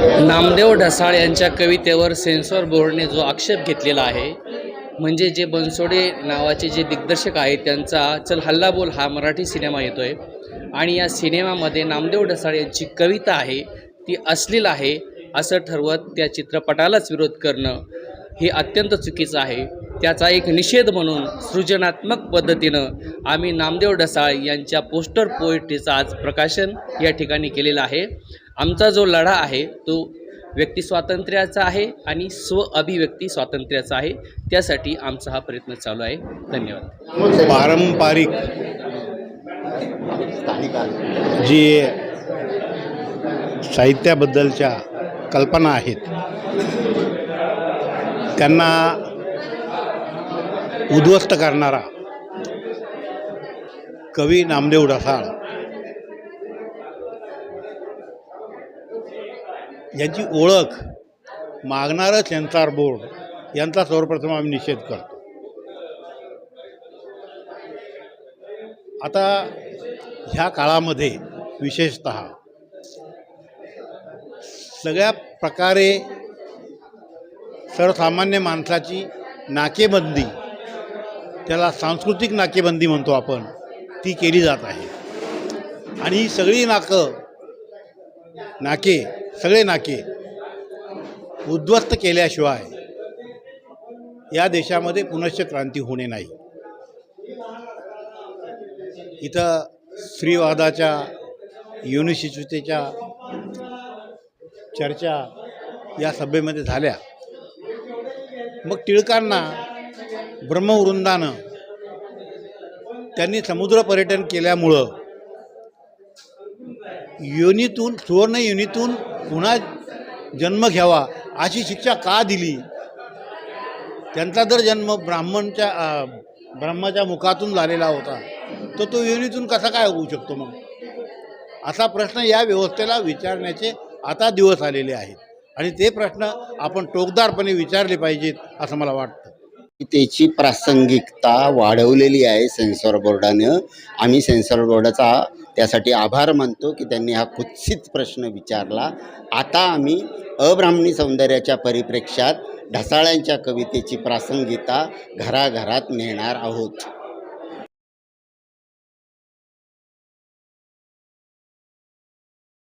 नामदेव ढसाळ यांच्या कवितेवर सेन्सॉर बोर्डने जो आक्षेप घेतलेला आहे म्हणजे जे बनसोडे नावाचे जे दिग्दर्शक आहेत त्यांचा चल हल्ला बोल हा मराठी सिनेमा येतो आहे आणि या सिनेमामध्ये नामदेव ढसाळ यांची कविता आहे ती अश्लील आहे असं ठरवत त्या चित्रपटालाच विरोध करणं हे अत्यंत चुकीचं आहे. त्याचा एक निषेध म्हणून सृजनात्मक पद्धतीनं आम्ही नामदेव ढसाळ यांच्या पोस्टर पोएट्रीचं आज प्रकाशन या ठिकाणी केलेलं आहे. आमचा जो लढा आहे तो व्यक्ती स्वातंत्र्याचा आहे आणि स्व अभिव्यक्ती स्वातंत्र्याचा आहे. त्यासाठी आमचा हा प्रयत्न चालू आहे. धन्यवाद. पारंपरिक जी साहित्याबद्दलच्या कल्पना आहेत त्यांना उद्ध्वस्त करणारा कवी नामदेव ढसाळ यांची ओळख मागणारं सेन्सार बोर्ड यांचा सर्वप्रथम आम्ही निषेध करतो. आता ह्या काळामध्ये विशेषत सगळ्या प्रकारे सर्वसामान्य माणसाची नाकेबंदी त्याला सांस्कृतिक नाकेबंदी म्हणतो आपण ती केली जात आहे. आणि ही सगळी नाकं नाके सगळे नाके उद्ध्वस्त केल्याशिवाय या देशामध्ये पुनश्च क्रांती होणे नाही. इथं स्त्रीवादाच्या युनिशिचुतेच्या चर्चा या सभेमध्ये झाल्या. मग टिळकांना ब्रह्मवृंदानं त्यांनी समुद्र पर्यटन केल्यामुळं योनीतून सुवर्ण योनीतून पुन्हा जन्म घ्यावा अशी शिक्षा का दिली? त्यांचा जर जन्म ब्राह्मणच्या ब्रह्माच्या मुखातून झालेला होता. तर तो योनीतून कसा काय होऊ शकतो मग? असा प्रश्न या व्यवस्थेला विचारण्याचे आता दिवस आलेले आहेत. आणि ते प्रश्न आपण टोकदारपणे विचारले पाहिजेत असं मला वाटतं. त्याची प्रासंगिकता वाढवलेली आहे सेन्सॉर बोर्डानं. आम्ही सेन्सॉर बोर्डाचा त्यासाठी आभार मानतो की त्यांनी हा कुत्सित प्रश्न विचारला. आता आम्ही अब्राह्मणी सौंदर्याच्या परिप्रेक्षात ढसाळ्यांच्या कवितेची प्रासंगिकता घराघरात नेणार आहोत.